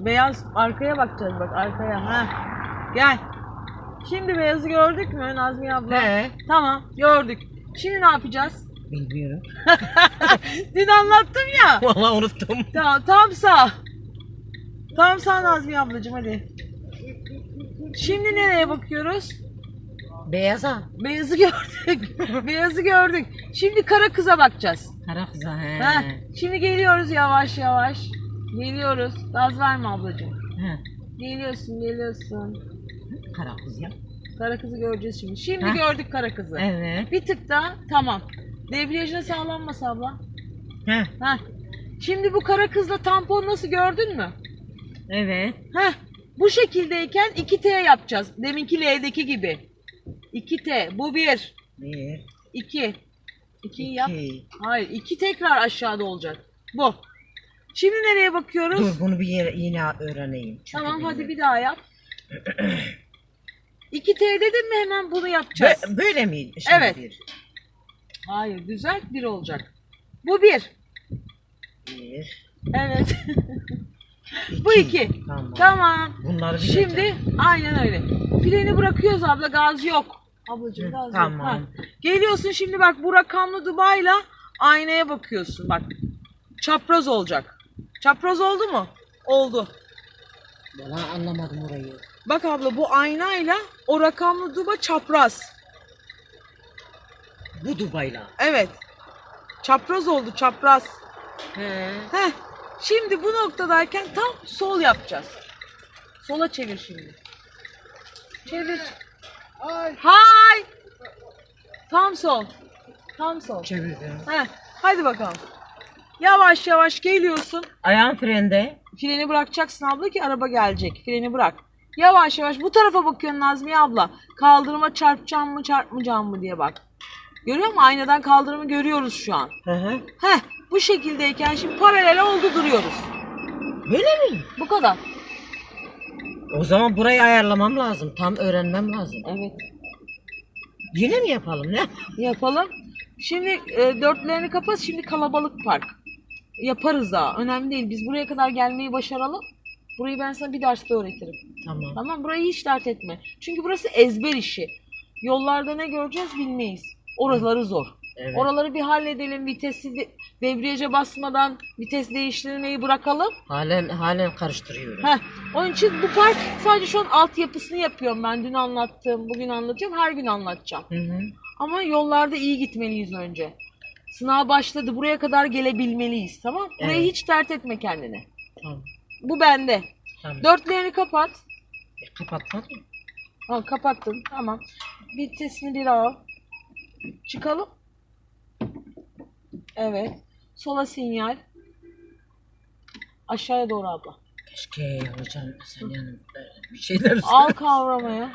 Beyaz arkaya bakacağız bak arkaya. Ha. Gel. Şimdi beyazı gördük mü Nazmiye abla? He. Tamam gördük. Şimdi ne yapacağız? Bilmiyorum. Dün anlattım ya. Vallahi unuttum. Tamam tam sağ. Tam sağ Nazmiye ablacığım hadi. Şimdi nereye bakıyoruz? Beyaza. Beyazı gördük. Beyazı gördük. Şimdi kara kıza bakacağız. Kara kıza he. Ha, şimdi geliyoruz yavaş yavaş. Geliyoruz. Gaz verme ablacığım. He. Geliyorsun, geliyorsun. Kara kız ya. Kara kızı göreceğiz şimdi. Şimdi Ha? gördük kara kızı. Evet. Bir tık daha tamam. Debriyajına sağlanmasa abla. He. Ha. Şimdi bu kara kızla tampon nasıl gördün mü? Evet. Heh. Bu şekildeyken 2T yapacağız. Deminki L'deki gibi. 2T. Bu bir. Bir. 2. 2'yi yap. iki. Hayır. 2 tekrar aşağıda olacak. Bu. Şimdi nereye bakıyoruz? Dur bunu bir yere, yine öğreneyim. Çünkü Tamam hadi bilmiyorum. bir daha yap. 2T dedim mi hemen bunu yapacağız. Bö- böyle miydi? Şimdi Evet. Bir. Hayır düzelt bir olacak. Bu bir. Bir. Evet. Bu iki. Tamam. Tamam. Bunları. Şimdi aynen öyle. Freni bırakıyoruz abla gaz yok. Ablacığım gaz yok. tamam. Ha. Geliyorsun şimdi bak bu rakamlı Dubai'la aynaya bakıyorsun bak. Çapraz olacak. Çapraz oldu mu? Oldu. Valla anlamadım orayı. Bak abla bu aynayla o rakamlı duba çapraz. Bu Dubai'la. Evet. Çapraz oldu çapraz. He. Heh. Şimdi bu noktadayken tam sol yapacağız. Sola çevir şimdi. Çevir. Hay. Tam sol. Tam sol. Çevirdim. Heh. Hadi bakalım. Yavaş yavaş geliyorsun. Ayağım frende. Freni bırakacaksın abla ki araba gelecek. Freni bırak. Yavaş yavaş bu tarafa bakıyorsun Nazmiye abla. Kaldırıma çarpacağım mı çarpmayacağım mı diye bak. Görüyor musun? Aynadan kaldırımı görüyoruz şu an. Hı hı. Heh bu şekildeyken şimdi paralel oldu duruyoruz. Böyle mi? Bu kadar. O zaman burayı ayarlamam lazım. Tam öğrenmem lazım. Evet. Yine mi yapalım ne? Yapalım. Şimdi e, dörtlerini kapat. Şimdi kalabalık park. Yaparız daha. Önemli değil. Biz buraya kadar gelmeyi başaralım. Burayı ben sana bir derste öğretirim. Tamam. Tamam burayı hiç dert etme. Çünkü burası ezber işi. Yollarda ne göreceğiz bilmeyiz. Oraları zor. Evet. Oraları bir halledelim. Vitesi de- debriyaja basmadan vites değiştirmeyi bırakalım. Halen halen karıştırıyorum. Heh. Onun için bu park sadece şu an altyapısını yapıyorum ben. Dün anlattım, bugün anlatıyorum, her gün anlatacağım. Hı hı. Ama yollarda iyi gitmeliyiz önce. Sınav başladı. Buraya kadar gelebilmeliyiz. Tamam? Burayı Evet. hiç dert etme kendine. Tamam. Bu bende. Tamam. Dörtlerini kapat. E, Kapatmadın. Ha, kapattın. Tamam. Vitesini bir al. Çıkalım. Evet. Sola sinyal. Aşağıya doğru abla. Keşke hocam sen yanım bir şeyler Al kavramaya.